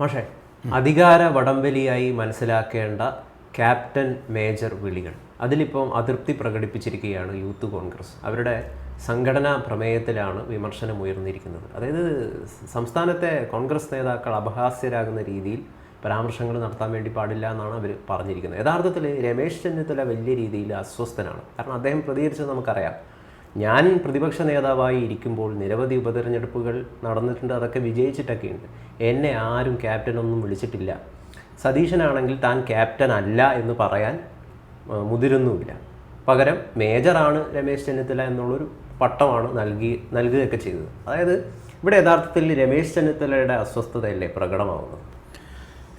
പക്ഷേ അധികാര വടംവലിയായി മനസ്സിലാക്കേണ്ട ക്യാപ്റ്റൻ മേജർ വിളികൾ. അതിലിപ്പം അതൃപ്തി പ്രകടിപ്പിച്ചിരിക്കുകയാണ് യൂത്ത് കോൺഗ്രസ്. അവരുടെ സംഘടനാ പ്രമേയത്തിലാണ് വിമർശനം ഉയർന്നിരിക്കുന്നത്. അതായത് സംസ്ഥാനത്തെ കോൺഗ്രസ് നേതാക്കൾ അപഹാസ്യരാകുന്ന രീതിയിൽ പരാമർശങ്ങൾ നടത്താൻ വേണ്ടി പാടില്ല എന്നാണ് അവർ പറഞ്ഞിരിക്കുന്നത്. യഥാർത്ഥത്തിൽ രമേശ് ചെന്നിത്തല വലിയ രീതിയിൽ അസ്വസ്ഥനാണ്. കാരണം അദ്ദേഹം പ്രതികരിച്ചത് നമുക്കറിയാം. ഞാൻ പ്രതിപക്ഷ നേതാവായി ഇരിക്കുമ്പോൾ നിരവധി ഉപതെരഞ്ഞെടുപ്പുകൾ നടന്നിട്ടുണ്ട് അതൊക്കെ വിജയിച്ചിട്ടൊക്കെയുണ്ട്. എന്നെ ആരും ക്യാപ്റ്റനൊന്നും വിളിച്ചിട്ടില്ല. സതീശനാണെങ്കിൽ താൻ ക്യാപ്റ്റൻ അല്ല എന്ന് പറയാൻ മുതിരുന്നുമില്ല. പകരം മേജറാണ് രമേശ് ചെന്നിത്തല എന്നുള്ളൊരു പട്ടമാണ് നൽകി നൽകുകയൊക്കെ ചെയ്തത്. അതായത് ഇവിടെ യഥാർത്ഥത്തിൽ രമേശ് ചെന്നിത്തലയുടെ അസ്വസ്ഥതയല്ലേ പ്രകടമാവുന്നത്?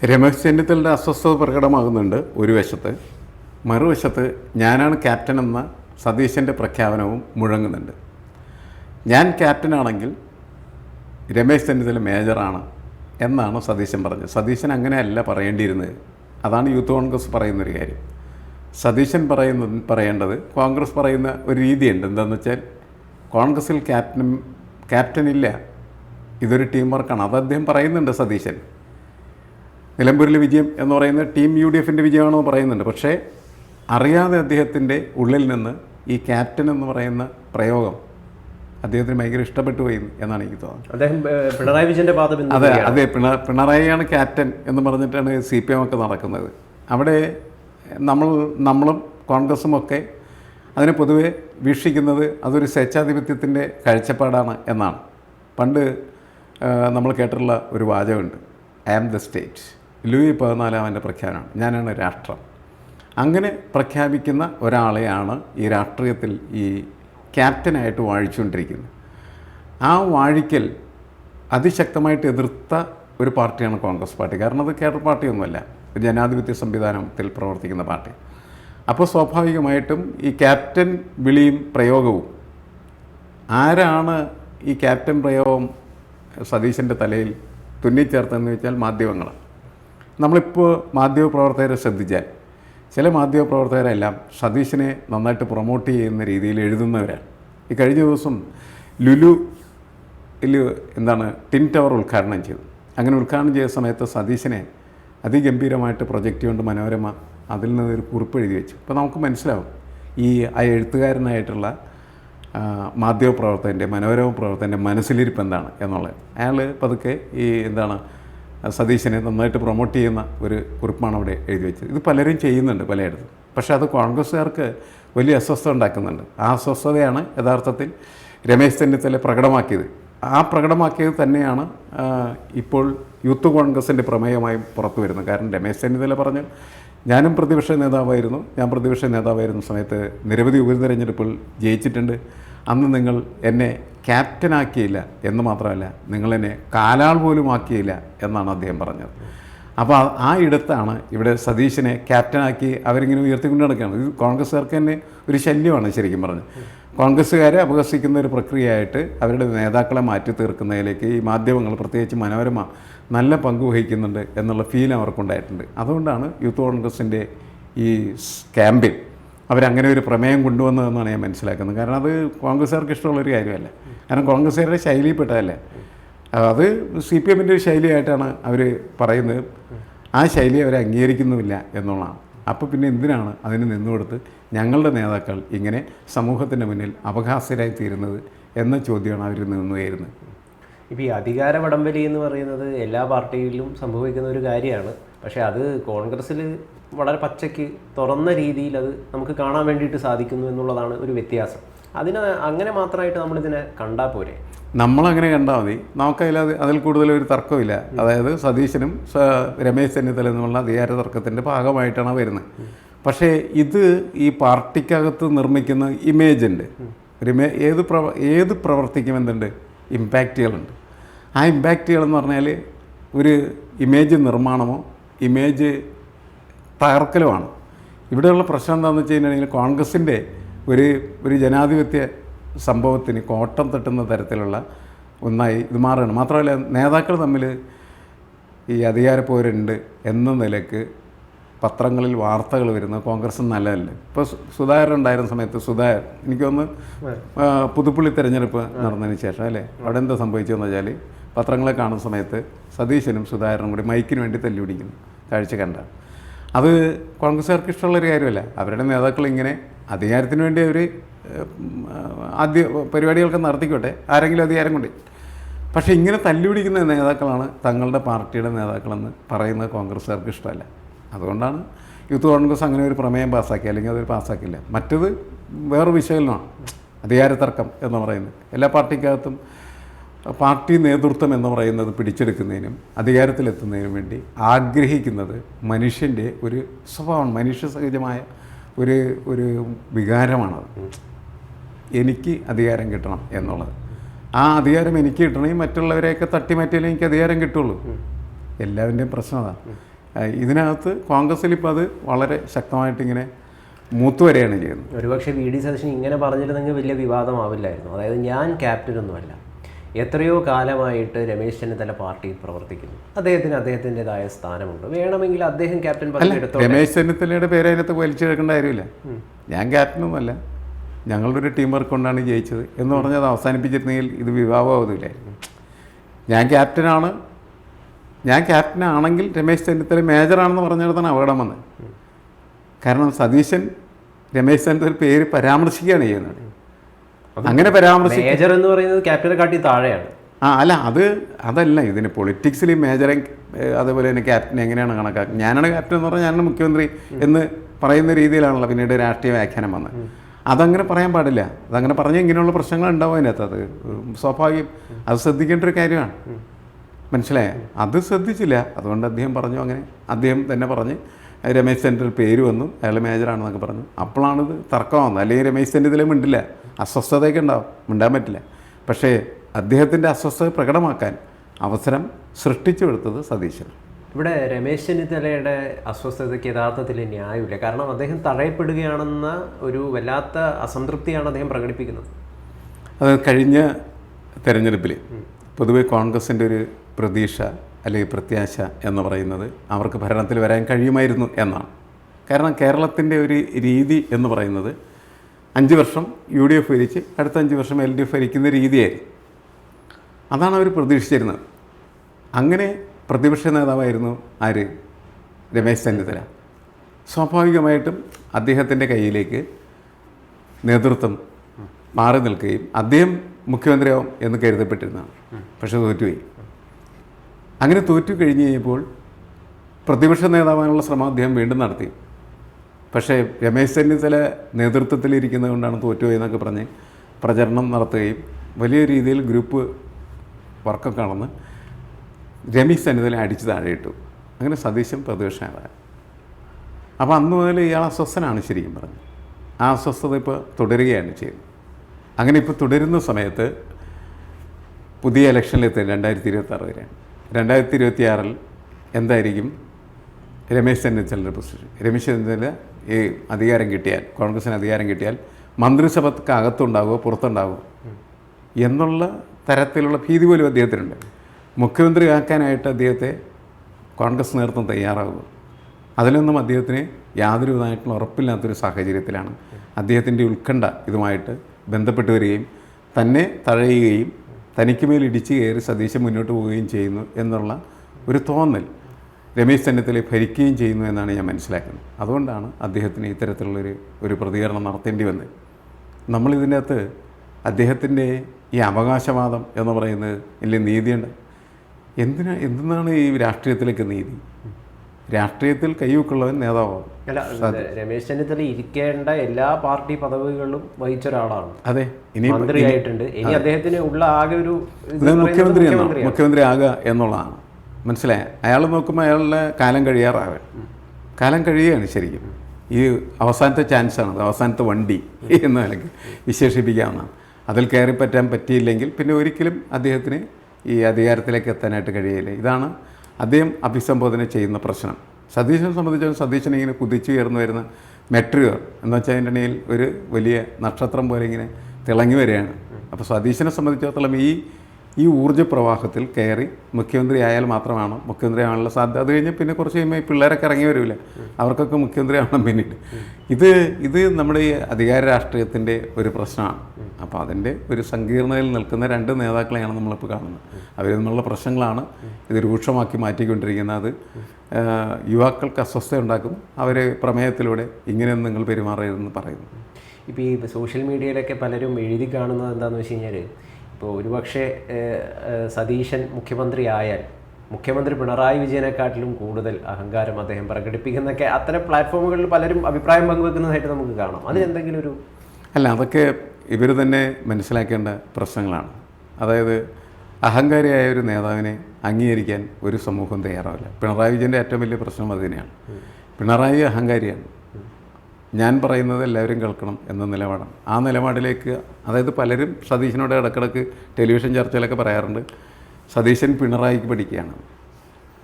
രമേശ് ചെന്നിത്തലയുടെ അസ്വസ്ഥത പ്രകടമാകുന്നുണ്ട് ഒരു വശത്ത്. മറുവശത്ത് ഞാനാണ് ക്യാപ്റ്റൻ എന്ന സതീശന്റെ പ്രഖ്യാപനവും മുഴങ്ങുന്നുണ്ട്. ഞാൻ ക്യാപ്റ്റനാണെങ്കിൽ രമേശ് ചെന്നിത്തല മേജറാണ് എന്നാണ് സതീശൻ പറഞ്ഞത്. സതീശൻ അങ്ങനെയല്ല പറയേണ്ടിയിരുന്നത്. അതാണ് യൂത്ത് കോൺഗ്രസ് പറയുന്നൊരു കാര്യം. സതീശൻ പറയുന്ന പറയേണ്ടത് കോൺഗ്രസ് പറയുന്ന ഒരു രീതിയുണ്ട്. എന്താണെന്ന് വെച്ചാൽ കോൺഗ്രസിൽ ക്യാപ്റ്റൻ ക്യാപ്റ്റൻ ഇല്ല. ഇതൊരു ടീം വർക്കാണ് അത് അദ്ദേഹം പറയുന്നുണ്ട് സതീശൻ. നിലമ്പൂരിലെ വിജയം എന്ന് പറയുന്ന ടീം യു ഡി എഫിന്റെ വിജയമാണെന്ന് പറയുന്നുണ്ട്. പക്ഷേ അറിയാതെ അദ്ദേഹത്തിന്റെ ഉള്ളിൽ നിന്ന് ഈ ക്യാപ്റ്റൻ എന്ന് പറയുന്ന പ്രയോഗം അദ്ദേഹത്തിന് ഭയങ്കര ഇഷ്ടപ്പെട്ടു പോയി എന്നാണ് എനിക്ക് തോന്നുന്നത്. അദ്ദേഹം പിണറായി വിജയന്റെ പാദബിന്ദു അതെ അതെ പിണറായിയാണ് ക്യാപ്റ്റൻ എന്ന് പറഞ്ഞിട്ടാണ് സി പി എം ഒക്കെ നടക്കുന്നത്. അവിടെ നമ്മൾ നമ്മളും കോൺഗ്രസും ഒക്കെ അതിനെ പൊതുവെ വീക്ഷിക്കുന്നത് അതൊരു സ്വേച്ഛാധിപത്യത്തിന്റെ കാഴ്ചപ്പാടാണ് എന്നാണ്. പണ്ട് നമ്മൾ കേട്ടിട്ടുള്ള ഒരു വാചകമുണ്ട്. I am the state Louis പതിനാലാമന്റെ പ്രഖ്യാപനമാണ്. ഞാനാണ് രാഷ്ട്രം. അങ്ങനെ പ്രഖ്യാപിക്കുന്ന ഒരാളെയാണ് ഈ രാഷ്ട്രീയത്തിൽ ഈ ക്യാപ്റ്റനായിട്ട് വാഴിച്ചുകൊണ്ടിരിക്കുന്നത്. ആ വാഴിക്കൽ അതിശക്തമായിട്ട് എതിർത്ത ഒരു പാർട്ടിയാണ് കോൺഗ്രസ് പാർട്ടി. കാരണം അത് കേഡർ പാർട്ടിയൊന്നുമല്ല. ഒരു ജനാധിപത്യ സംവിധാനത്തിൽ പ്രവർത്തിക്കുന്ന പാർട്ടി. അപ്പോൾ സ്വാഭാവികമായിട്ടും ഈ ക്യാപ്റ്റൻ വിളിയും പ്രയോഗവും ആരാണ് ഈ ക്യാപ്റ്റൻ പ്രയോഗം സതീശന്റെ തലയിൽ തുന്നിച്ചേർത്തതെന്ന് വെച്ചാൽ മാധ്യമങ്ങളാണ്. നമ്മളിപ്പോൾ മാധ്യമപ്രവർത്തകരെ ശ്രദ്ധിച്ചാൽ ചില മാധ്യമപ്രവർത്തകരെല്ലാം സതീശനെ നന്നായിട്ട് പ്രൊമോട്ട് ചെയ്യുന്ന രീതിയിൽ എഴുതുന്നവരാണ്. ഈ കഴിഞ്ഞ ദിവസം ലുലു എന്താണ് ടിൻ ടവർ ഉദ്ഘാടനം ചെയ്തു. അങ്ങനെ ഉദ്ഘാടനം ചെയ്ത സമയത്ത് സതീശനെ അതിഗംഭീരമായിട്ട് പ്രൊജക്റ്റ് കൊണ്ട് മനോരമ അതിൽ നിന്ന് ഒരു കുറിപ്പ് എഴുതി വെച്ചു. അപ്പോൾ നമുക്ക് മനസ്സിലാവും ഈ ആ എഴുത്തുകാരനായിട്ടുള്ള മാധ്യമ മാധ്യമപ്രവർത്തകന്റെ മനോരമ പ്രവർത്തകന്റെ മനസ്സിലിരിപ്പ് എന്താണ് എന്നുള്ളത്. അയാൾ പതുക്കെ ഈ എന്താണ് സതീശനെ നന്നായിട്ട് പ്രൊമോട്ട് ചെയ്യുന്ന ഒരു കുറിപ്പാണ് അവിടെ എഴുതി വെച്ചത്. ഇത് പലരും ചെയ്യുന്നുണ്ട് പലയിടത്തും. പക്ഷേ അത് കോൺഗ്രസ്സുകാർക്ക് വലിയ അസ്വസ്ഥത ഉണ്ടാക്കുന്നുണ്ട്. ആ അസ്വസ്ഥതയാണ് യഥാർത്ഥത്തിൽ രമേശ് ചെന്നിത്തല പ്രകടമാക്കിയത്. ആ പ്രകടമാക്കിയത് തന്നെയാണ് ഇപ്പോൾ യൂത്ത് കോൺഗ്രസിന്റെ പ്രമേയമായി പുറത്തു വരുന്നത്. കാരണം രമേശ് ചെന്നിത്തല പറഞ്ഞു ഞാനും പ്രതിപക്ഷ നേതാവായിരുന്നു. ഞാൻ പ്രതിപക്ഷ നേതാവായിരുന്ന സമയത്ത് നിരവധി ഉപതെരഞ്ഞെടുപ്പുകൾ ജയിച്ചിട്ടുണ്ട്. അന്ന് നിങ്ങൾ എന്നെ ക്യാപ്റ്റനാക്കിയില്ല എന്ന് മാത്രമല്ല നിങ്ങളെന്നെ കാലാൾ പോലും ആക്കിയില്ല എന്നാണ് അദ്ദേഹം പറഞ്ഞത്. അപ്പോൾ ആ- ഇടത്താണ് ഇവിടെ സതീശനെ ക്യാപ്റ്റനാക്കി അവരിങ്ങനെ ഉയർത്തിക്കൊണ്ട് നടക്കുകയാണ്. ഇത് കോൺഗ്രസ്സുകാർക്ക് തന്നെ ഒരു ശല്യമാണ് ശരിക്കും പറഞ്ഞു കോൺഗ്രസ്സുകാരെ അപഹസിക്കുന്ന ഒരു പ്രക്രിയയായിട്ട് അവരുടെ നേതാക്കളെ മാറ്റി തീർക്കുന്നതിലേക്ക് ഈ മാധ്യമങ്ങൾ പ്രത്യേകിച്ച് മനോരമ നല്ല പങ്ക് വഹിക്കുന്നുണ്ട് എന്നുള്ള ഫീൽ അവർക്കുണ്ടായിട്ടുണ്ട്. അതുകൊണ്ടാണ് യൂത്ത് കോൺഗ്രസിന്റെ ഈ ക്യാമ്പിൽ അവരങ്ങനെ ഒരു പ്രമേയം കൊണ്ടുവന്നതെന്നാണ് ഞാൻ മനസ്സിലാക്കുന്നത്. കാരണം അത് കോൺഗ്രസ്സുകാർക്ക് ഇഷ്ടമുള്ളൊരു കാര്യമല്ല. കാരണം കോൺഗ്രസ്സുകാരുടെ ശൈലിയിൽപ്പെട്ടതല്ലേ അത് സി പി എമ്മിന്റെ ഒരു ശൈലിയായിട്ടാണ് അവർ പറയുന്നത്. ആ ശൈലി അവർ അംഗീകരിക്കുന്നുമില്ല എന്നുള്ളതാണ്. അപ്പോൾ പിന്നെ എന്തിനാണ് അതിന് നിന്നുകൊടുത്ത് ഞങ്ങളുടെ നേതാക്കൾ ഇങ്ങനെ സമൂഹത്തിന്റെ മുന്നിൽ അപഹാസ്യരായി തീരുന്നത് എന്ന ചോദ്യമാണ് അവർ നിന്നുകയായിരുന്നത് ഇപ്പോൾ ഈ അധികാര വടംവലി എന്ന് പറയുന്നത് എല്ലാ പാർട്ടിയിലും സംഭവിക്കുന്ന ഒരു കാര്യമാണ്. പക്ഷേ അത് കോൺഗ്രസ്സിൽ വളരെ പച്ചയ്ക്ക് തുറന്ന രീതിയിൽ അത് നമുക്ക് കാണാൻ വേണ്ടിയിട്ട് സാധിക്കുന്നു എന്നുള്ളതാണ് ഒരു വ്യത്യാസം. അതിന് അങ്ങനെ മാത്രമായിട്ട് നമ്മളിതിനെ കണ്ടാൽ പോരെ? നമ്മളങ്ങനെ കണ്ടാൽ മതി. നമുക്കതിൽ അത് അതിൽ കൂടുതൽ ഒരു തർക്കമില്ല അതായത് സതീശനും രമേശ് ചെന്നിത്തല എന്നുള്ള അധികാര തർക്കത്തിന്റെ ഭാഗമായിട്ടാണ് വരുന്നത്. പക്ഷേ ഇത് ഈ പാർട്ടിക്കകത്ത് നിർമ്മിക്കുന്ന ഇമേജ് ഉണ്ട്. ഒരു ഏത് പ്രവ ഏത് പ്രവർത്തിക്കും എന്തുണ്ട്? ഇമ്പാക്റ്റുകളുണ്ട് ആ ഇമ്പാക്റ്റുകൾ എന്ന് പറഞ്ഞാൽ ഒരു ഇമേജ് നിർമ്മാണമോ ഇമേജ് തകർക്കലുമാണ് ഇവിടെയുള്ള പ്രശ്നം എന്താണെന്ന് വെച്ച് കഴിഞ്ഞിട്ടുണ്ടെങ്കിൽ കോൺഗ്രസിന്റെ ഒരു ഒരു ജനാധിപത്യ സംഭവത്തിന് കോട്ടം തട്ടുന്ന തരത്തിലുള്ള ഒന്നായി ഇത് മാറുകയാണ്. മാത്രമല്ല നേതാക്കൾ തമ്മിൽ ഈ അധികാര അധികാരപ്പോരുണ്ട് എന്ന നിലയ്ക്ക് പത്രങ്ങളിൽ വാർത്തകൾ വരുന്നത് കോൺഗ്രസ് നല്ലതല്ല. ഇപ്പോൾ സുധാകരൻ ഉണ്ടായിരുന്ന സമയത്ത് സുധാകരൻ എനിക്കൊന്ന് പുതുപ്പള്ളി തിരഞ്ഞെടുപ്പ് നടന്നതിന് ശേഷം അല്ലേ? അവിടെ എന്താ സംഭവിച്ചതെന്ന് വെച്ചാൽ പത്രങ്ങളെ കാണുന്ന സമയത്ത് സതീശനും സുധാകരനും കൂടി മൈക്കിന് വേണ്ടി തല്ലി പിടിക്കുന്നു കാഴ്ച കണ്ട. അത് കോൺഗ്രസ്സുകാർക്ക് ഇഷ്ടമുള്ളൊരു കാര്യമല്ല. അവരുടെ നേതാക്കൾ ഇങ്ങനെ അധികാരത്തിന് വേണ്ടി അവർ ആദ്യ പരിപാടികളൊക്കെ നടത്തിക്കോട്ടെ ആരെങ്കിലും അധികാരം കൊണ്ട്. പക്ഷേ ഇങ്ങനെ തല്ലുപിടിക്കുന്ന നേതാക്കളാണ് തങ്ങളുടെ പാർട്ടിയുടെ നേതാക്കളെന്ന് പറയുന്നത് കോൺഗ്രസ്സുകാർക്ക് ഇഷ്ടമല്ല. അതുകൊണ്ടാണ് യൂത്ത് കോൺഗ്രസ് അങ്ങനെ ഒരു പ്രമേയം പാസ്സാക്കി അല്ലെങ്കിൽ അതൊരു പാസ്സാക്കില്ല മറ്റത് വേറൊരു വിശകലനമാണ്. അധികാര തർക്കം എന്ന് പറയുന്നത്. എല്ലാ പാർട്ടിക്കകത്തും പാർട്ടി നേതൃത്വം എന്ന് പറയുന്നത് പിടിച്ചെടുക്കുന്നതിനും അധികാരത്തിലെത്തുന്നതിനും വേണ്ടി ആഗ്രഹിക്കുന്നത് മനുഷ്യന്റെ ഒരു സ്വഭാവമാണ്. മനുഷ്യ സഹജമായ ഒരു ഒരു വികാരമാണത്. എനിക്ക് അധികാരം കിട്ടണം എന്നുള്ളത്. ആ അധികാരം എനിക്ക് കിട്ടണമെങ്കിൽ മറ്റുള്ളവരെയൊക്കെ തട്ടിമാറ്റിയാലേ എനിക്ക് അധികാരം കിട്ടുള്ളൂ. എല്ലാവരുടെയും പ്രശ്നം അതാണ് ഇതിനകത്ത് കോൺഗ്രസ്സിൽ ഇപ്പോൾ അത് വളരെ ശക്തമായിട്ടിങ്ങനെ മൂത്തു വരികയാണ് ചെയ്യുന്നത്. ഒരുപക്ഷെ വി ഡി സതീശൻ ഇങ്ങനെ പറഞ്ഞിരുന്നെങ്കിൽ വലിയ വിവാദമാവില്ലായിരുന്നു. അതായത് ഞാൻ ക്യാപ്റ്റനൊന്നുമല്ല എത്രയോ കാലമായിട്ട് രമേശ് ചെന്നിത്തല പാർട്ടിയിൽ പ്രവർത്തിക്കുന്നു. അദ്ദേഹത്തിന് അദ്ദേഹത്തിന്റെതായ സ്ഥാനമുണ്ട്. വേണമെങ്കിൽ അദ്ദേഹം ക്യാപ്റ്റൻ പദവി എടുത്തോ രമേശ് ചെന്നിത്തലയുടെ പേര് അതിനകത്ത് വലിച്ചു കിടക്കേണ്ട കാര്യമില്ല. ഞാൻ ക്യാപ്റ്റനൊന്നുമല്ല ഞങ്ങളുടെ ഒരു ടീം വർക്ക് കൊണ്ടാണ് ജയിച്ചത് എന്ന് പറഞ്ഞത് അവസാനിപ്പിച്ചിരുന്നെങ്കിൽ ഇത് വിവാഹമാവതില്ലായിരുന്നു ഞാൻ ക്യാപ്റ്റനാണ് ഞാൻ ക്യാപ്റ്റനാണെങ്കിൽ രമേശ് ചെന്നിത്തല മേജറാണെന്ന് പറഞ്ഞിടത്താണ് അപകടം വന്നത്. കാരണം സതീശൻ രമേശ് ചെന്നിത്തല പേര് പരാമർശിക്കുകയാണ് ചെയ്യുന്നത്. അങ്ങനെ പരാമർശിക്കും മേജർ എന്ന് പറയുന്നത് ക്യാപ്റ്റനെ കാട്ടി താഴെയാണ്. ആ അല്ല അത് അതല്ല ഇതിന് പൊളിറ്റിക്സിൽ മേജറെ അതുപോലെ തന്നെ ക്യാപ്റ്റൻ എങ്ങനെയാണ് കണക്കാക്കുക ഞാനാണ് ക്യാപ്റ്റൻ എന്ന് പറഞ്ഞാൽ ഞാനാണ് മുഖ്യമന്ത്രി എന്ന് പറയുന്ന രീതിയിലാണല്ലോ പിന്നീട് രാഷ്ട്രീയ വ്യാഖ്യാനം വന്നത്. അതങ്ങനെ പറയാൻ പാടില്ല. അതങ്ങനെ പറഞ്ഞാൽ ഇങ്ങനെയുള്ള പ്രശ്നങ്ങൾ ഉണ്ടാവും അതിനകത്ത്. അത് സ്വാഭാവികം. അത് ശ്രദ്ധിക്കേണ്ട ഒരു കാര്യമാണ് മനസ്സിലായ? അത് ശ്രദ്ധിച്ചില്ല. അതുകൊണ്ട് അദ്ദേഹം പറഞ്ഞു അങ്ങനെ. അദ്ദേഹം തന്നെ പറഞ്ഞ് രമേശ് ചെന്നിത്തല പേര് വന്നു. അയാൾ മേജറാണെന്നൊക്കെ പറഞ്ഞു. അപ്പോഴാണിത് തർക്കം വന്നത് അല്ലെങ്കിൽ രമേശ് ചെന്നിത്തല മിണ്ടില്ല. അസ്വസ്ഥതയൊക്കെ ഉണ്ടാവും മിണ്ടാൻ പറ്റില്ല. പക്ഷേ അദ്ദേഹത്തിന്റെ അസ്വസ്ഥത പ്രകടമാക്കാൻ അവസരം സൃഷ്ടിച്ചു കൊടുത്തത് സതീശൻ. ഇവിടെ രമേശ് ചെന്നിത്തലയുടെ അസ്വസ്ഥതയ്ക്ക് യഥാർത്ഥത്തിൽ ന്യായമില്ല. കാരണം അദ്ദേഹം തടയപ്പെടുകയാണെന്ന ഒരു വല്ലാത്ത അസംതൃപ്തിയാണ് അദ്ദേഹം പ്രകടിപ്പിക്കുന്നത്. അത് കഴിഞ്ഞ തെരഞ്ഞെടുപ്പിൽ പൊതുവെ കോൺഗ്രസിന്റെ ഒരു പ്രതീക്ഷ അല്ലെങ്കിൽ പ്രത്യാശ എന്ന് പറയുന്നത് അവർക്ക് ഭരണത്തിൽ വരാൻ കഴിയുമായിരുന്നു എന്നാണ്. കാരണം കേരളത്തിന്റെ ഒരു രീതി എന്ന് പറയുന്നത് അഞ്ച് വർഷം യു ഡി എഫ് ഭരിച്ച് അടുത്ത അഞ്ച് വർഷം എൽ ഡി എഫ് ഭരിക്കുന്ന രീതിയായിരുന്നു. അതാണ് അവർ പ്രതീക്ഷിച്ചിരുന്നത്. അങ്ങനെ പ്രതിപക്ഷ നേതാവായിരുന്നു ആര്? രമേശ് ചെന്നിത്തല. സ്വാഭാവികമായിട്ടും അദ്ദേഹത്തിന്റെ കയ്യിലേക്ക് നേതൃത്വം മാറി നിൽക്കുകയും അദ്ദേഹം മുഖ്യമന്ത്രിയാവും എന്ന് കരുതപ്പെട്ടിരുന്നതാണ്. പക്ഷെ തോറ്റുപോയി. അങ്ങനെ തോറ്റു കഴിഞ്ഞ് കഴിഞ്ഞപ്പോൾ പ്രതിപക്ഷ നേതാവാനുള്ള ശ്രമം അദ്ദേഹം വീണ്ടും നടത്തി. പക്ഷേ രമേശ് ചെന്നിത്തല നേതൃത്വത്തിലിരിക്കുന്നത് കൊണ്ടാണ് തോറ്റുപോയി എന്നൊക്കെ പറഞ്ഞ് പ്രചരണം നടത്തുകയും വലിയ രീതിയിൽ ഗ്രൂപ്പ് വർക്കൊക്കെ നടന്ന് രമേശ് ചെന്നിത്തല അടിച്ച് താഴെയിട്ടു. അങ്ങനെ സതീശൻ പ്രതിപക്ഷ നേതാവ് അപ്പോൾ അന്ന് മുതൽ ഇയാൾ അസ്വസ്ഥനാണ് ശരിക്കും പറഞ്ഞു. ആ അസ്വസ്ഥത ഇപ്പോൾ തുടരുകയാണ് ചെയ്യുന്നത്. അങ്ങനെ ഇപ്പോൾ തുടരുന്ന സമയത്ത് പുതിയ ഇലക്ഷനിലെത്തി രണ്ടായിരത്തി ഇരുപത്തി ആറ് വരെയാണ്. രണ്ടായിരത്തി ഇരുപത്തിയാറിൽ എന്തായിരിക്കും രമേശ് ചെന്നിത്തലയുടെ പൊസിഷൻ രമേശ് ചെന്നിത്തല ഈ അധികാരം കിട്ടിയാൽ കോൺഗ്രസിന് അധികാരം കിട്ടിയാൽ മന്ത്രിസഭക്ക് അകത്തുണ്ടാകുമോ പുറത്തുണ്ടാകുമോ എന്നുള്ള തരത്തിലുള്ള ഭീതി പോലും അദ്ദേഹത്തിനുണ്ട്. മുഖ്യമന്ത്രി ആക്കാനായിട്ട് അദ്ദേഹത്തെ കോൺഗ്രസ് നേതൃത്വം തയ്യാറാകുമോ അതിലൊന്നും അദ്ദേഹത്തിന് യാതൊരു വിധമായിട്ടുള്ള ഉറപ്പില്ലാത്തൊരു സാഹചര്യത്തിലാണ് അദ്ദേഹത്തിന്റെ ഉത്കണ്ഠ ഇതുമായിട്ട് ബന്ധപ്പെട്ട് വരികയും തന്നെ തഴയുകയും തനിക്ക് മേൽ ഇടിച്ചു കയറി സതീശൻ മുന്നോട്ട് പോവുകയും ചെയ്യുന്നു എന്നുള്ള ഒരു തോന്നൽ രമേശ് ചെന്നിത്തല ഭരിക്കുകയും ചെയ്യുന്നു എന്നാണ് ഞാൻ മനസ്സിലാക്കുന്നത്. അതുകൊണ്ടാണ് അദ്ദേഹത്തിന് ഇത്തരത്തിലുള്ളൊരു ഒരു പ്രതികരണം നടത്തേണ്ടി വന്നത്. നമ്മളിതിനകത്ത് അദ്ദേഹത്തിന്റെ ഈ അവകാശവാദം എന്ന് പറയുന്നത് വലിയ നീതിയുണ്ട്. എന്തിനാ എന്തിനാണ് ഈ രാഷ്ട്രീയത്തിലേക്ക് നീതി? രാഷ്ട്രീയത്തിൽ കൈവക്കുള്ളവൻ നേതാവാണ്. രമേശ് ചെന്നിത്തല ഇരിക്കേണ്ട എല്ലാ പാർട്ടി പദവികളും വഹിച്ച ഒരാളാണ്. അതെ ഇനി മന്ത്രിയായിട്ടുണ്ട്. ഇനി അദ്ദേഹത്തിന് ഉള്ള ആകെ ഒരു മുഖ്യമന്ത്രി മുഖ്യമന്ത്രി ആകുക എന്നുള്ളതാണ്. മനസ്സിലായ? അയാൾ നോക്കുമ്പോൾ അയാളുടെ കാലം കഴിയാറാവ്. കാലം കഴിയുകയാണ് ശരിക്കും. ഈ അവസാനത്തെ ചാൻസാണ് അവസാനത്തെ വണ്ടി എന്ന നിലയ്ക്ക് വിശേഷിപ്പിക്കാവുന്നതാണ്. അതിൽ കയറി പറ്റാൻ പറ്റിയില്ലെങ്കിൽ പിന്നെ ഒരിക്കലും അദ്ദേഹത്തിന് ഈ അധികാരത്തിലേക്ക് എത്താനായിട്ട് കഴിയില്ല. ഇതാണ് അദ്ദേഹം അഭിസംബോധന ചെയ്യുന്ന പ്രശ്നം. സതീശനെ സംബന്ധിച്ചാൽ സതീശനെ ഇങ്ങനെ കുതിച്ചുയർന്നു വരുന്ന മെട്രിയർ എന്ന് വെച്ചാൽ അതിന്റെ ഇടയിൽ ഒരു വലിയ നക്ഷത്രം പോലെ ഇങ്ങനെ തിളങ്ങി വരികയാണ്. അപ്പോൾ സതീശനെ സംബന്ധിച്ചിടത്തോളം ഈ ഈ ഊർജ പ്രവാഹത്തിൽ കയറി മുഖ്യമന്ത്രി ആയാൽ മാത്രമാണ് മുഖ്യമന്ത്രി ആവാനുള്ള സാധ്യത? അത് കഴിഞ്ഞ് പിന്നെ കുറച്ച് കഴിയുമ്പോൾ ഈ പിള്ളേരൊക്കെ ഇറങ്ങി വരില്ല അവർക്കൊക്കെ മുഖ്യമന്ത്രി ആവണം പിന്നീട്. ഇത് ഇത് നമ്മുടെ ഈ അധികാര രാഷ്ട്രീയത്തിന്റെ ഒരു പ്രശ്നമാണ്. അപ്പോൾ അതിന്റെ ഒരു സങ്കീർണതയിൽ നിൽക്കുന്ന രണ്ട് നേതാക്കളെയാണ് നമ്മളിപ്പോൾ കാണുന്നത്. അവർ നമ്മളുടെ പ്രശ്നങ്ങളാണ് ഇത് രൂക്ഷമാക്കി മാറ്റിക്കൊണ്ടിരിക്കുന്നത്. യുവാക്കൾക്ക് അസ്വസ്ഥ ഉണ്ടാക്കും. അവർ പ്രമേയത്തിലൂടെ ഇങ്ങനെയൊന്നും നിങ്ങൾ പെരുമാറരുതെന്ന് പറയുന്നു. ഇപ്പോൾ ഈ സോഷ്യൽ മീഡിയയിലൊക്കെ പലരും എഴുതി കാണുന്നത് എന്താണെന്ന് വെച്ച് കഴിഞ്ഞാൽ ഇപ്പോൾ ഒരുപക്ഷെ സതീശൻ മുഖ്യമന്ത്രി ആയാൽ മുഖ്യമന്ത്രി പിണറായി വിജയനെക്കാട്ടിലും കൂടുതൽ അഹങ്കാരം അദ്ദേഹം പ്രകടിപ്പിക്കുന്നൊക്കെ അത്തരം പ്ലാറ്റ്ഫോമുകളിൽ പലരും അഭിപ്രായം പങ്കുവെക്കുന്നതായിട്ട് നമുക്ക് കാണാം. അതിനെന്തെങ്കിലും ഒരു അല്ല അതൊക്കെ ഇവർ തന്നെ മനസ്സിലാക്കേണ്ട പ്രശ്നങ്ങളാണ്. അതായത് അഹങ്കാരിയായ ഒരു നേതാവിനെ അംഗീകരിക്കാൻ ഒരു സമൂഹം തയ്യാറാവില്ല. പിണറായി വിജയന്റെ ഏറ്റവും വലിയ പ്രശ്നം അത് തന്നെയാണ്. പിണറായി അഹങ്കാരിയാണ്. ഞാൻ പറയുന്നത് എല്ലാവരും കേൾക്കണം എന്ന നിലപാടാണ്. ആ നിലപാടിലേക്ക് അതായത് പലരും സതീശനോട് ഇടക്കിടക്ക് ടെലിവിഷൻ ചർച്ചയിലൊക്കെ പറയാറുണ്ട് സതീശൻ പിണറായിക്ക് പഠിക്കുകയാണ്.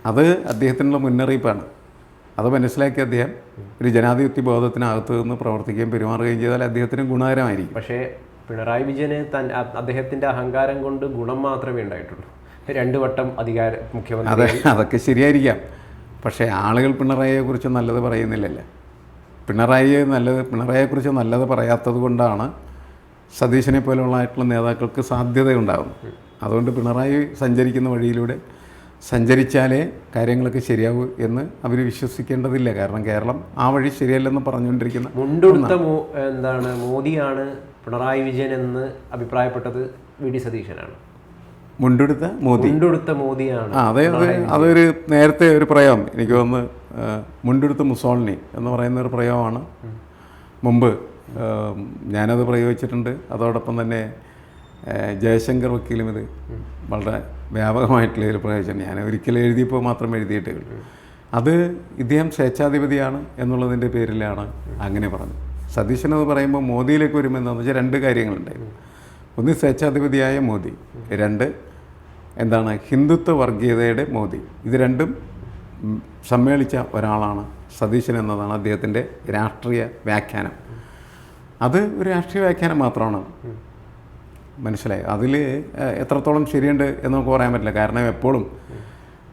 അത് അദ്ദേഹത്തിനുള്ള മുന്നറിയിപ്പാണ്. അത് മനസ്സിലാക്കി അദ്ദേഹം ഒരു ജനാധിപത്യ ബോധത്തിനകത്ത് നിന്ന് പ്രവർത്തിക്കുകയും പെരുമാറുകയും ചെയ്താൽ അദ്ദേഹത്തിന് ഗുണകരമായിരിക്കും. പക്ഷേ പിണറായി വിജയന് തൻ അദ്ദേഹത്തിന്റെ അഹങ്കാരം കൊണ്ട് ഗുണം മാത്രമേ ഉണ്ടായിട്ടുള്ളൂ. രണ്ട് വട്ടം അധികാര മുഖ്യമന്ത്രി അതെ അതൊക്കെ ശരിയായിരിക്കാം. പക്ഷേ ആളുകൾ പിണറായിയെക്കുറിച്ച് നല്ലത് പറയുന്നില്ലല്ലോ. പിണറായിയെ നല്ലത് പിണറായിയെക്കുറിച്ച് നല്ലത് പറയാത്തത് കൊണ്ടാണ് സതീശനെ പോലെയുള്ളതായിട്ടുള്ള നേതാക്കൾക്ക് സാധ്യതയുണ്ടാകുന്നത് അതുകൊണ്ട് പിണറായി സഞ്ചരിക്കുന്ന വഴിയിലൂടെ സഞ്ചരിച്ചാലേ കാര്യങ്ങളൊക്കെ ശരിയാവൂ എന്ന് അവർ വിശ്വസിക്കേണ്ടതില്ല. കാരണം കേരളം ആ വഴി ശരിയല്ലെന്ന് പറഞ്ഞുകൊണ്ടിരിക്കുന്ന മുണ്ടുടുത്ത എന്താണ് മോദിയാണ് പിണറായി വിജയൻ എന്ന് അഭിപ്രായപ്പെട്ടത് വി ഡി സതീശനാണ്. മുണ്ടെടുത്ത മോദി. മുണ്ടുടുത്ത മോദിയാണ് അതെ അതെ. അതൊരു നേരത്തെ ഒരു പ്രയോഗം. എനിക്ക് തോന്നുന്നു മുണ്ടെടുത്ത് മുസോളിനി എന്ന് പറയുന്ന ഒരു പ്രയോഗമാണ്. മുമ്പ് ഞാനത് പ്രയോഗിച്ചിട്ടുണ്ട്. അതോടൊപ്പം തന്നെ ജയശങ്കർ വക്കീലും ഇത് വളരെ വ്യാപകമായിട്ടുള്ള ഒരു പ്രയോജനം ഞാൻ ഒരിക്കലും എഴുതിയപ്പോൾ മാത്രം എഴുതിയിട്ടേ ഉള്ളൂ. അത് ഇദ്ദേഹം സ്വേച്ഛാധിപതിയാണ് എന്നുള്ളതിന്റെ പേരിലാണ് അങ്ങനെ പറഞ്ഞത്. സതീശൻ എന്ന് പറയുമ്പോൾ മോദിയിലേക്ക് എന്താണെന്ന് വെച്ചാൽ രണ്ട് കാര്യങ്ങളുണ്ടായിരുന്നു. ഒന്ന് സ്വേച്ഛാധിപതിയായ മോദി. രണ്ട് എന്താണ് ഹിന്ദുത്വ വർഗീയതയുടെ മോദി. ഇത് രണ്ടും സമ്മേളിച്ച ഒരാളാണ് സതീശൻ എന്നതാണ് അദ്ദേഹത്തിന്റെ രാഷ്ട്രീയ വ്യാഖ്യാനം. അത് ഒരു രാഷ്ട്രീയ വ്യാഖ്യാനം മാത്രമാണ്. മനസ്സിലായി? അതിൽ എത്രത്തോളം ശരിയുണ്ട് എന്ന് നമുക്ക് പറയാൻ പറ്റില്ല. കാരണം എപ്പോഴും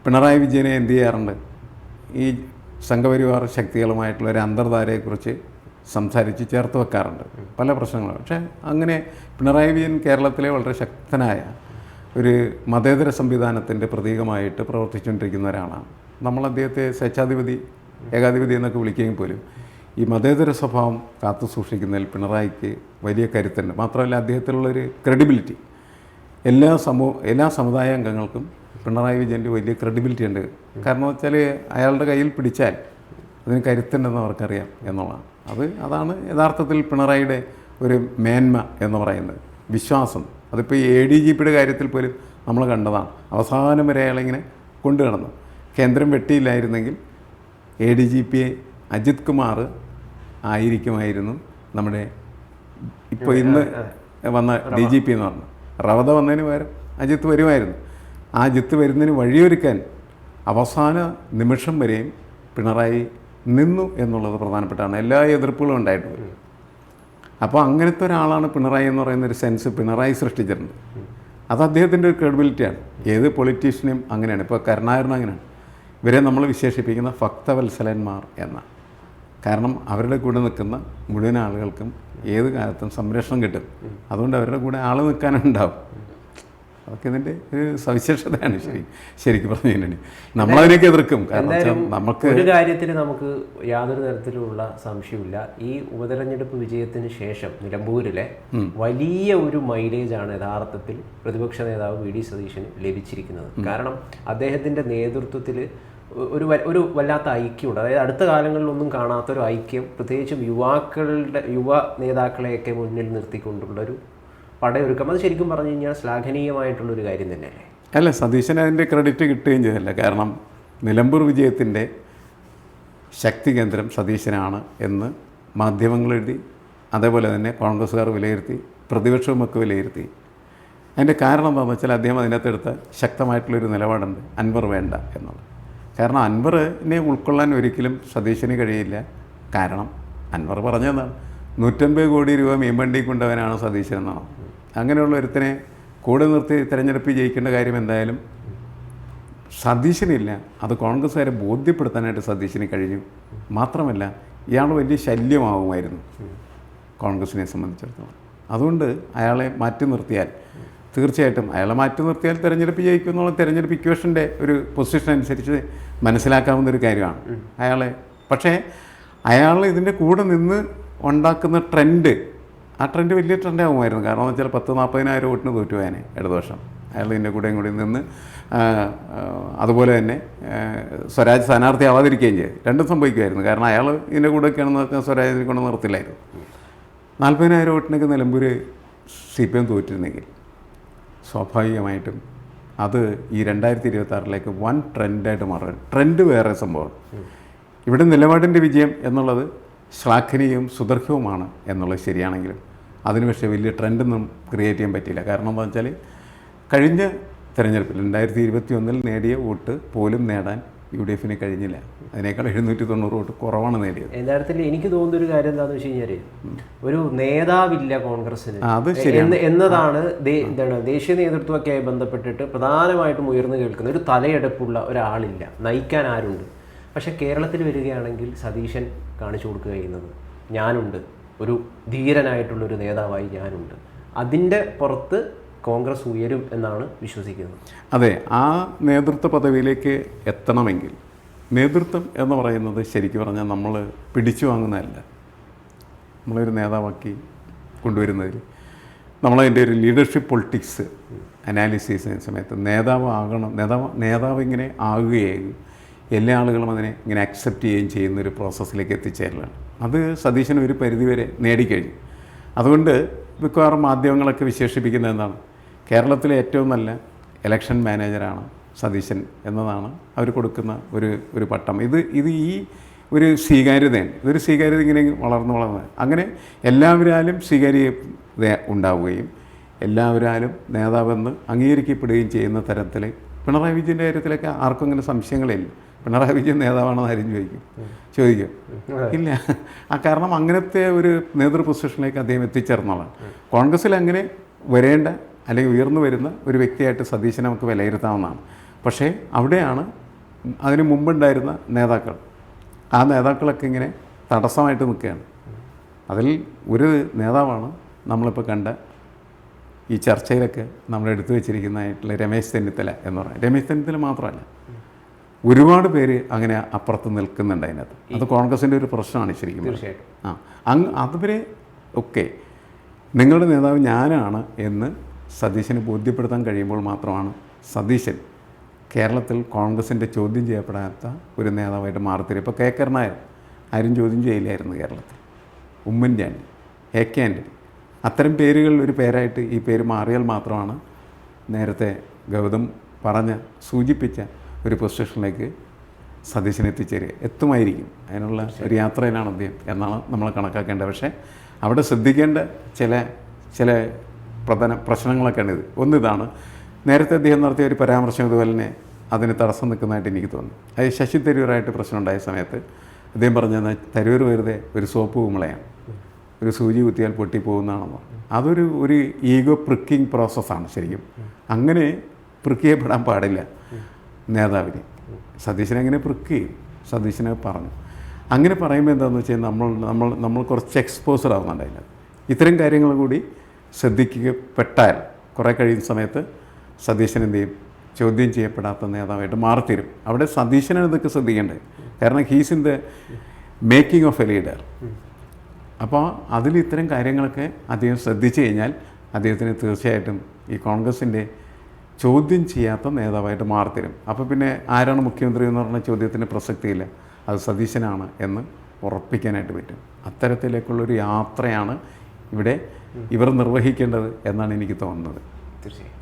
പിണറായി വിജയനെ എന്ത് ചെയ്യാറുണ്ട്? ഈ സംഘപരിവാർ ശക്തികളുമായിട്ടുള്ള ഒരു അന്തർധാരയെക്കുറിച്ച് സംസാരിച്ച് ചേർത്ത് വെക്കാറുണ്ട്. പല പ്രശ്നങ്ങളും. പക്ഷേ അങ്ങനെ പിണറായി വിജയൻ കേരളത്തിലെ വളരെ ശക്തനായ ഒരു മതേതര സംവിധാനത്തിന്റെ പ്രതീകമായിട്ട് പ്രവർത്തിച്ചുകൊണ്ടിരിക്കുന്ന ഒരാളാണ്. നമ്മൾ അദ്ദേഹത്തെ സ്വേച്ഛാധിപതി ഏകാധിപതി എന്നൊക്കെ വിളിക്കുകയും പോലും ഈ മതേതര സ്വഭാവം കാത്തു സൂക്ഷിക്കുന്നതിൽ പിണറായിക്ക് വലിയ കരുത്തുണ്ട്. മാത്രമല്ല അദ്ദേഹത്തിലുള്ളൊരു ക്രെഡിബിലിറ്റി എല്ലാ സമൂഹ എല്ലാ സമുദായ അംഗങ്ങൾക്കും പിണറായി വിജയന്റെ വലിയ ക്രെഡിബിലിറ്റി ഉണ്ട്. കാരണം വെച്ചാൽ അയാളുടെ കയ്യിൽ പിടിച്ചാൽ അതിന് കരുത്തുണ്ടെന്ന് അവർക്കറിയാം എന്നുള്ളതാണ്. അത് അതാണ് യഥാർത്ഥത്തിൽ പിണറായിയുടെ ഒരു മേന്മ എന്ന് പറയുന്നത്. വിശ്വാസം. അതിപ്പോൾ ഈ എ ഡി ജി പിയുടെ കാര്യത്തിൽ പോലും നമ്മൾ കണ്ടതാണ്. അവസാനം വരെ അയാളിങ്ങനെ കൊണ്ടു നടന്നു കേന്ദ്രം വെട്ടിയില്ലായിരുന്നെങ്കിൽ A D G P Ajith Kumar ആയിരിക്കുമായിരുന്നു നമ്മുടെ ഇപ്പോൾ ഇന്ന് വന്ന ഡി ജി പി എന്ന് പറഞ്ഞു. റവത വന്നതിന് പകരം അജിത്ത് വരുമായിരുന്നു. ആ അജിത്ത് വരുന്നതിന് വഴിയൊരുക്കാൻ അവസാന നിമിഷം വരെയും പിണറായി നിന്നു എന്നുള്ളത് പ്രധാനപ്പെട്ടാണ്. എല്ലാ എതിർപ്പുകളും ഉണ്ടായിട്ടുണ്ട്. അപ്പോൾ അങ്ങനത്തെ ഒരാളാണ് പിണറായി എന്ന് പറയുന്ന ഒരു സെൻസ് പിണറായി സൃഷ്ടിച്ചിട്ടുണ്ട്. അത് അദ്ദേഹത്തിന്റെ ഒരു ക്രെഡിബിലിറ്റിയാണ് ഏത് പൊളിറ്റീഷ്യനും അങ്ങനെയാണ്. ഇപ്പോൾ കരുണാകരൻ അങ്ങനെയാണ്. ഇവരെ നമ്മൾ വിശേഷിപ്പിക്കുന്ന ഭക്തവത്സലന്മാർ എന്ന. കാരണം അവരുടെ കൂടെ നിൽക്കുന്ന മുഴുവൻ ആളുകൾക്കും ഏത് കാലത്തും സംരക്ഷണം കിട്ടും. അതുകൊണ്ട് അവരുടെ കൂടെ ആൾ നിൽക്കാനുണ്ടാവും. അതൊക്കെ ഇതിന്റെ ഒരു സവിശേഷതയാണ് ശരി ശരിക്കും പറഞ്ഞു കഴിഞ്ഞിട്ടുണ്ടെങ്കിൽ നമ്മളതിനൊക്കെ എതിർക്കും. കാരണം നമുക്ക് ഒരു കാര്യത്തിൽ നമുക്ക് യാതൊരു തരത്തിലുള്ള സംശയമില്ല ഈ ഉപതെരഞ്ഞെടുപ്പ് വിജയത്തിന് ശേഷം നിലമ്പൂരിലെ വലിയ ഒരു മൈലേജാണ് ആണ് യഥാർത്ഥത്തിൽ പ്രതിപക്ഷ നേതാവ് വി ഡി സതീശന് ലഭിച്ചിരിക്കുന്നത്. കാരണം അദ്ദേഹത്തിന്റെ നേതൃത്വത്തിൽ ഒരു ഒരു വല്ലാത്ത ഐക്യമുണ്ട്. അതായത് അടുത്ത കാലങ്ങളിലൊന്നും കാണാത്തൊരു ഐക്യം പ്രത്യേകിച്ചും യുവാക്കളുടെ യുവ നേതാക്കളെയൊക്കെ മുന്നിൽ നിർത്തിക്കൊണ്ടുള്ളൊരു പടയൊരുക്കം. അത് ശരിക്കും പറഞ്ഞു കഴിഞ്ഞാൽ ശ്ലാഘനീയമായിട്ടുള്ളൊരു കാര്യം തന്നെയല്ലേ? അല്ല സതീശന് അതിന്റെ ക്രെഡിറ്റ് കിട്ടുകയും ചെയ്തില്ല കാരണം നിലമ്പൂർ വിജയത്തിന്റെ ശക്തി കേന്ദ്രം സതീശനാണ് എന്ന് മാധ്യമങ്ങൾ എഴുതി അതേപോലെ തന്നെ കോൺഗ്രസ്സുകാർ വിലയിരുത്തി പ്രതിപക്ഷവുമൊക്കെ വിലയിരുത്തി. അതിന്റെ കാരണം എന്താണെന്ന് വെച്ചാൽ അദ്ദേഹം അതിനകത്തെടുത്ത ശക്തമായിട്ടുള്ളൊരു നിലപാടുണ്ട്. അൻവർ വേണ്ട എന്നുള്ളത്. കാരണം അൻവറിനെ ഉൾക്കൊള്ളാൻ ഒരിക്കലും സതീശന് കഴിയില്ല. കാരണം അൻവർ പറഞ്ഞതാണ് നൂറ്റമ്പത് കോടി രൂപ മീൻവണ്ടി കൊണ്ടവനാണ് സതീശൻ എന്നാണ്. അങ്ങനെയുള്ള ഒരുത്തനെ കൂടെ നിർത്തി തിരഞ്ഞെടുപ്പ് ജയിക്കേണ്ട കാര്യം എന്തായാലും സതീശനില്ല. അത് കോൺഗ്രസ്സുകാരെ ബോധ്യപ്പെടുത്താനായിട്ട് സതീശന് കഴിഞ്ഞു. മാത്രമല്ല ഇയാൾ വലിയ ശല്യമാവുമായിരുന്നു കോൺഗ്രസിനെ സംബന്ധിച്ചിടത്തോളം. അതുകൊണ്ട് അയാളെ മാറ്റി നിർത്തിയാൽ തീർച്ചയായിട്ടും അയാളെ മാറ്റി നിർത്തിയാൽ തിരഞ്ഞെടുപ്പ് ജയിക്കുമെന്നുള്ള തിരഞ്ഞെടുപ്പ് ഇക്വേഷന്റെ ഒരു പൊസിഷൻ അനുസരിച്ച് മനസ്സിലാക്കാവുന്ന ഒരു കാര്യമാണ് അയാളെ പക്ഷേ അയാൾ ഇതിന്റെ കൂടെ നിന്ന് ഉണ്ടാക്കുന്ന ട്രെൻഡ് ആ ട്രെൻഡ് വലിയ ട്രെൻഡ് ആകുമായിരുന്നു കാരണം എന്ന് വെച്ചാൽ പത്ത് നാൽപ്പതിനായിരം വോട്ടിന് തോറ്റു തോറ്റുപോയാനെ ഇടതുപക്ഷം. അയാൾ ഇതിന്റെ കൂടെയും കൂടി നിന്ന് അതുപോലെ തന്നെ സ്വരാജ് സ്ഥാനാർത്ഥി ആവാതിരിക്കുകയും ചെയ്തു. രണ്ടും സംഭവിക്കുമായിരുന്നു. കാരണം അയാൾ ഇതിന്റെ കൂടെയൊക്കെയാണെന്ന് വെച്ചാൽ സ്വരാജിനെ കൊണ്ട് നിർത്തില്ലായിരുന്നു. നാൽപ്പതിനായിരം വോട്ടിനൊക്കെ നിലമ്പൂർ സി പി എം തോറ്റിരുന്നെങ്കിൽ സ്വാഭാവികമായിട്ടും അത് ഈ രണ്ടായിരത്തി ഇരുപത്തി വൻ ട്രെൻഡായിട്ട് മാറും. ട്രെൻഡ് വേറെ സംഭവം. ഇവിടെ നിലപാടിന്റെ വിജയം എന്നുള്ളത് ശ്ലാഘനീയവും സുദർഘവുമാണ് എന്നുള്ളത് ശരിയാണെങ്കിലും അതിന് പക്ഷേ വലിയ ട്രെൻഡൊന്നും ക്രിയേറ്റ് ചെയ്യാൻ പറ്റിയില്ല. കാരണം എന്താ വെച്ചാൽ കഴിഞ്ഞ തിരഞ്ഞെടുപ്പിൽ രണ്ടായിരത്തി ഇരുപത്തി ഒന്നിൽ നേടിയ വോട്ട് പോലും നേടാൻ യു ഡി എഫിന് കഴിഞ്ഞില്ല. അതിനേക്കാൾ എഴുന്നൂറ്റി തൊണ്ണൂറ് വോട്ട് കുറവാണ് നേടിയത്. യഥാർത്ഥത്തിൽ എനിക്ക് തോന്നുന്ന ഒരു കാര്യം എന്താണെന്ന് വെച്ച് കഴിഞ്ഞാൽ ഒരു നേതാവില്ല കോൺഗ്രസിന് അത് എന്ന് എന്നതാണ് എന്താണ് ദേശീയ നേതൃത്വമൊക്കെയായി ബന്ധപ്പെട്ടിട്ട് പ്രധാനമായിട്ടും ഉയർന്നു കേൾക്കുന്ന ഒരു തലയെടുപ്പുള്ള ഒരാളില്ല. നയിക്കാൻ ആരുണ്ട്? പക്ഷെ കേരളത്തിൽ വരികയാണെങ്കിൽ സതീശൻ കാണിച്ചു കൊടുക്കുക ചെയ്യുന്നത് ഞാനുണ്ട്. ഒരു ധീരനായിട്ടുള്ള ഒരു നേതാവായി ഞാനുണ്ട്. അതിന്റെ പുറത്ത് കോൺഗ്രസ് ഉയരും എന്നാണ് വിശ്വസിക്കുന്നത്. അതെ ആ നേതൃത്വ പദവിയിലേക്ക് എത്തണമെങ്കിൽ നേതൃത്വം എന്ന് പറയുന്നത് ശരിക്കും പറഞ്ഞാൽ നമ്മൾ പിടിച്ചു വാങ്ങുന്നതല്ല. നമ്മളൊരു നേതാവാക്കി കൊണ്ടുവരുന്നതിൽ നമ്മളതിന്റെ ഒരു ലീഡർഷിപ്പ് പൊളിറ്റിക്സ് അനാലിസിസ് സമയത്ത് നേതാവ് ആകണം നേതാവ് നേതാവ് ഇങ്ങനെ ആകുകയും എല്ലാ ആളുകളും അതിനെ ഇങ്ങനെ അക്സെപ്റ്റ് ചെയ്യുകയും ചെയ്യുന്ന ഒരു പ്രോസസ്സിലേക്ക് എത്തിച്ചേരലാണ്. അത് സതീശന് ഒരു പരിധിവരെ നേടിക്കഴിഞ്ഞു. അതുകൊണ്ട് മിക്കവാറും മാധ്യമങ്ങളൊക്കെ വിശേഷിപ്പിക്കുന്നത് എന്താണ്? കേരളത്തിലെ ഏറ്റവും നല്ല ഇലക്ഷൻ മാനേജറാണ് സതീശൻ എന്നതാണ് അവർ കൊടുക്കുന്ന ഒരു ഒരു പട്ടം. ഇത് ഇത് ഈ ഒരു സ്വീകാര്യതയാണ്. ഇതൊരു സ്വീകാര്യത ഇങ്ങനെ വളർന്നു വളർന്ന്. അങ്ങനെ എല്ലാവരാലും സ്വീകാര്യത ഉണ്ടാവുകയും എല്ലാവരാലും നേതാവെന്ന് അംഗീകരിക്കപ്പെടുകയും ചെയ്യുന്ന തരത്തിൽ പിണറായി വിജയന്റെ കാര്യത്തിലൊക്കെ ആർക്കും ഇങ്ങനെ സംശയങ്ങളില്ല. പിണറായി വിജയൻ നേതാവാണെന്ന് ആരും ചോദിക്കും. ചോദിക്കും. ഇല്ല. ആ കാരണം അങ്ങനത്തെ ഒരു നേതൃ പൊസിഷനിലേക്ക് അദ്ദേഹം എത്തിച്ചേർന്നതാണ്. കോൺഗ്രസ്സിൽ അങ്ങനെ വരേണ്ട അല്ലെങ്കിൽ ഉയർന്നു വരുന്ന ഒരു വ്യക്തിയായിട്ട് സതീശനെ നമുക്ക് വിലയിരുത്താവുന്നതാണ്. പക്ഷേ അവിടെയാണ് അതിന് മുമ്പുണ്ടായിരുന്ന നേതാക്കൾ. ആ നേതാക്കളൊക്കെ ഇങ്ങനെ തടസ്സമായിട്ട് നിൽക്കുകയാണ്. അതിൽ ഒരു നേതാവാണ് നമ്മളിപ്പോൾ കണ്ട ഈ ചർച്ചയിലൊക്കെ നമ്മൾ എടുത്തു വെച്ചിരിക്കുന്നതായിട്ടുള്ള രമേശ് ചെന്നിത്തല എന്ന് പറയുന്നത് രമേശ് ചെന്നിത്തല മാത്രമല്ല ഒരുപാട് പേര് അങ്ങനെ അപ്പുറത്ത് നിൽക്കുന്നുണ്ട് അതിനകത്ത്. അത് കോൺഗ്രസിന്റെ ഒരു പ്രശ്നമാണ് ശരിക്കും തീർച്ചയായിട്ടും. ആ അങ്ങ് അതുവരെ ഒക്കെ നിങ്ങളുടെ നേതാവ് ഞാനാണ് എന്ന് സതീശന് ബോധ്യപ്പെടുത്താൻ കഴിയുമ്പോൾ മാത്രമാണ് സതീശൻ കേരളത്തിൽ കോൺഗ്രസിന്റെ ചോദ്യം ചെയ്യപ്പെടാത്ത ഒരു നേതാവായിട്ട് മാറത്തില്ല ഇപ്പോൾ കെ കരുണാകരൻ ആരും ചോദ്യം ചെയ്യില്ലായിരുന്നു കേരളത്തിൽ. Oommen Chandy A K Antony. അത്തരം പേരുകളിൽ ഒരു പേരായിട്ട് ഈ പേര് മാറിയാൽ മാത്രമാണ് നേരത്തെ ഗൗതം പറഞ്ഞ് സൂചിപ്പിച്ച ഒരു പൊസിഷനിലേക്ക് സതീശൻ എത്തിച്ചേരുക. എത്തുമായിരിക്കും. അതിനുള്ള ഒരു യാത്രയിലാണ് അദ്ദേഹം എന്നാണ് നമ്മൾ കണക്കാക്കേണ്ടത്. പക്ഷേ അവിടെ ശ്രദ്ധിക്കേണ്ട ചില ചില പ്രധാന പ്രശ്നങ്ങളൊക്കെയാണ് ഇത് ഒന്നിതാണ് നേരത്തെ അദ്ദേഹം നടത്തിയ ഒരു പരാമർശം ഇതുപോലെ തന്നെ അതിന് തടസ്സം നിൽക്കുന്നതായിട്ട് എനിക്ക് തോന്നുന്നു. അത് ശശി തരൂരായിട്ട് പ്രശ്നം ഉണ്ടായ സമയത്ത് അദ്ദേഹം പറഞ്ഞത് തരൂർ വെറുതെ ഒരു സോപ്പ് കുമ്പളയാണ് ഒരു സൂചി കുത്തിയാൽ പൊട്ടിപ്പോകുന്നതാണെന്ന് അതൊരു ഒരു ഈഗോ പ്രിക്കിംഗ് പ്രോസസ്സാണ് ശരിക്കും. അങ്ങനെ പ്രിക്കിയപ്പെടാൻ പാടില്ല നേതാവിനെ. സതീശനെ അങ്ങനെ പ്രിക്ക് ചെയ്യും സതീശനെ പറഞ്ഞു. അങ്ങനെ പറയുമ്പോൾ എന്താണെന്ന് വെച്ചാൽ നമ്മൾ നമ്മൾ നമ്മൾ കുറച്ച് എക്സ്പോസർ ആവുന്നുണ്ട് അതിനകത്ത് ഇത്തരം കാര്യങ്ങൾ കൂടി ശ്രദ്ധിക്കപ്പെട്ടാൽ കുറേ കഴിയുന്ന സമയത്ത് സതീശൻ എന്ത് ചെയ്യും? ചോദ്യം ചെയ്യപ്പെടാത്ത നേതാവായിട്ട് മാറിത്തരും. അവിടെ സതീശനെ ഇതൊക്കെ ശ്രദ്ധിക്കേണ്ടത്. കാരണം he's in the making of a leader അപ്പോൾ അതിൽ ഇത്തരം കാര്യങ്ങളൊക്കെ അദ്ദേഹം ശ്രദ്ധിച്ചു കഴിഞ്ഞാൽ അദ്ദേഹത്തിന് തീർച്ചയായിട്ടും ഈ കോൺഗ്രസിന്റെ ചോദ്യം ചെയ്യാത്ത നേതാവായിട്ട് മാറിത്തരും. അപ്പോൾ പിന്നെ ആരാണ് മുഖ്യമന്ത്രി എന്ന് പറഞ്ഞ ചോദ്യത്തിന് പ്രസക്തിയില്ല. അത് സതീശനാണ് എന്ന് ഉറപ്പിക്കാനായിട്ട് പറ്റും. അത്തരത്തിലേക്കുള്ളൊരു യാത്രയാണ് ഇവിടെ ഇവർ നിർവഹിക്കേണ്ടത് എന്നാണ് എനിക്ക് തോന്നുന്നത്. തീർച്ചയായും.